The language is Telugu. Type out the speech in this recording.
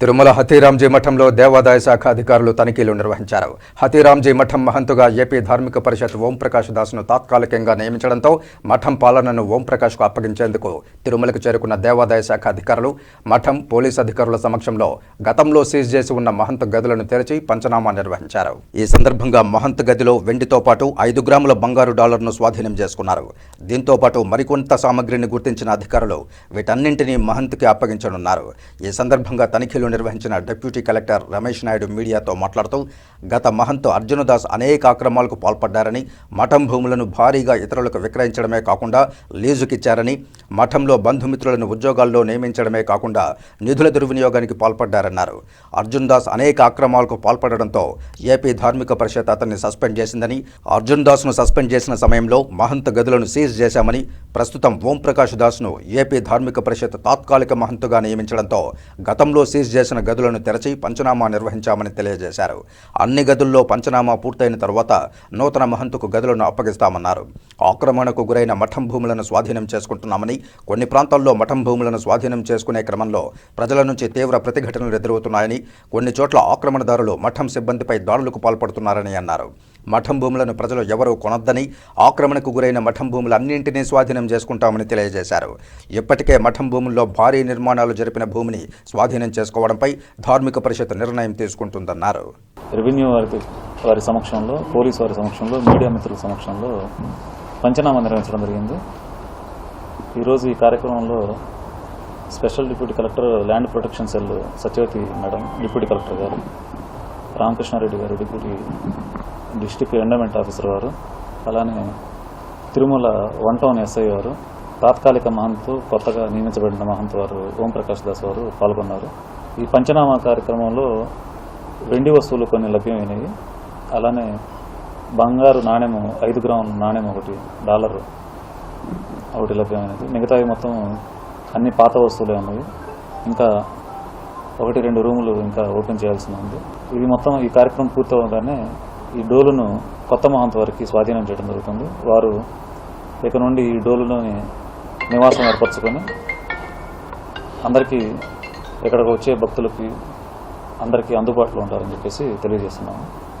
తిరుమల హతీరాంజీ మఠంలో దేవాదాయ శాఖ అధికారులు తనిఖీలు నిర్వహించారు. హతీరాంజీ మఠం మహంతుగా ఏపీ ధార్మిక పరిషత్ ఓంప్రకాష్ దాస్ను తాత్కాలికంగా నియమించడంతో మఠం పాలనను ఓంప్రకాష్కు అప్పగించేందుకు తిరుమలకు చేరుకున్న దేవాదాయ శాఖ అధికారులు మఠం పోలీస్ అధికారుల సమక్షంలో గతంలో సీజ్ చేసి ఉన్న మహంత గదులను తెరిచి పంచనామా నిర్వహించారు. ఈ సందర్భంగా మహంత్ గదిలో వెండితో పాటు ఐదు గ్రాముల బంగారు డాలర్ను స్వాధీనం చేసుకున్నారు. దీంతో పాటు మరికొంత సామగ్రిని గుర్తించిన అధికారులు వీటన్నింటినీ మహంత్కి అప్పగించనున్నారు. ఈ సందర్భంగా తనిఖీలు నిర్వహించిన డిప్యూటీ కలెక్టర్ రమేష్ నాయుడు మీడియాతో మాట్లాడుతూ గత మహంత్ అర్జునదాస్ అనేక అక్రమాలకు పాల్పడ్డారని మఠం భూములను భారీగా ఇతరులకు విక్రయించడమే కాకుండా లీజుకిచ్చారని మఠంలో బంధుమిత్రులను ఉద్యోగాల్లో నియమించడమే కాకుండా నిధుల దుర్వినియోగానికి పాల్పడ్డారన్నారు. అర్జున్ దాస్ అనేక అక్రమాలకు పాల్పడడంతో ఏపీ ధార్మిక పరిషత్ అతన్ని సస్పెండ్ చేసిందని అర్జున్ దాస్ను సస్పెండ్ చేసిన సమయంలో మహంత్ గదులను సీజ్ చేశామని ప్రస్తుతం ఓంప్రకాష్ దాస్ను ఏపీ ధార్మిక పరిషత్ తాత్కాలిక మహంతుగా నియమించడంతో గతంలో సీజ్ చేసిన గదులను తెరచి పంచనామా నిర్వహించామని తెలియజేశారు. అన్ని గదుల్లో పంచనామా పూర్తయిన తర్వాత నూతన మహంతుకు గదులను అప్పగిస్తామన్నారు. ఆక్రమణకు గురైన మఠం భూములను స్వాధీనం చేసుకుంటున్నామని కొన్ని ప్రాంతాల్లో మఠం భూములను స్వాధీనం చేసుకునే క్రమంలో ప్రజల నుంచి తీవ్ర ప్రతిఘటనలు ఎదురవుతున్నాయని కొన్ని చోట్ల ఆక్రమణదారులు మఠం సిబ్బందిపై దాడులకు పాల్పడుతున్నారని అన్నారు. మఠం భూములను ప్రజలు ఎవరూ కొనొద్దని ఆక్రమణకు గురైన మఠం భూములన్నింటినీ స్వాధీనం చేసుకుంటామని తెలియజేశారు. ఇప్పటికే మఠం భూముల్లో భారీ నిర్మాణాలు జరిపిన భూమిని స్వాధీనం చేసుకోవడంపై ధార్మిక పరిషత్ నిర్ణయం తీసుకుంటుందన్నారు. రెవెన్యూ వారి వారి సమక్షంలో పోలీస్ వారి సమక్షంలో మీడియా మిత్రుల సమక్షంలో పంచనామా నిర్వహించడం జరిగింది. ఈరోజు ఈ కార్యక్రమంలో special deputy collector land protection cell Satyavathi madam deputy collector garu Ramakrishna Reddy garu deputy district endowment officer వారు అలానే తిరుమల వన్ టౌన్ ఎస్ఐ వారు తాత్కాలిక మహంత్ కొత్తగా నియమించబడిన మహంత్ వారు ఓంప్రకాష్ దాస్ వారు పాల్గొన్నారు. ఈ పంచనామా కార్యక్రమంలో వెండి వస్తువులు కొన్ని లభ్యమైనవి. అలానే బంగారు నాణెము ఐదు గ్రాముల నాణ్యం ఒకటి డాలర్ ఒకటి లభ్యమైనది. మిగతావి మొత్తం అన్ని పాత వస్తువులే ఉన్నవి. ఇంకా ఒకటి రెండు రూములు ఇంకా ఓపెన్ చేయాల్సి ఉంది. ఇది మొత్తం ఈ కార్యక్రమం పూర్తవగానే ఈ డోలును కొత్త మహంత్ వారికి స్వాధీనం చేయడం జరుగుతుంది. వారు ఇక నుండి ఈ డోలులోని నివాసం ఏర్పరచుకొని అందరికీ ఇక్కడికి వచ్చే భక్తులకి అందరికీ అందుబాటులో ఉంటారని చెప్పేసి తెలియజేస్తున్నాము.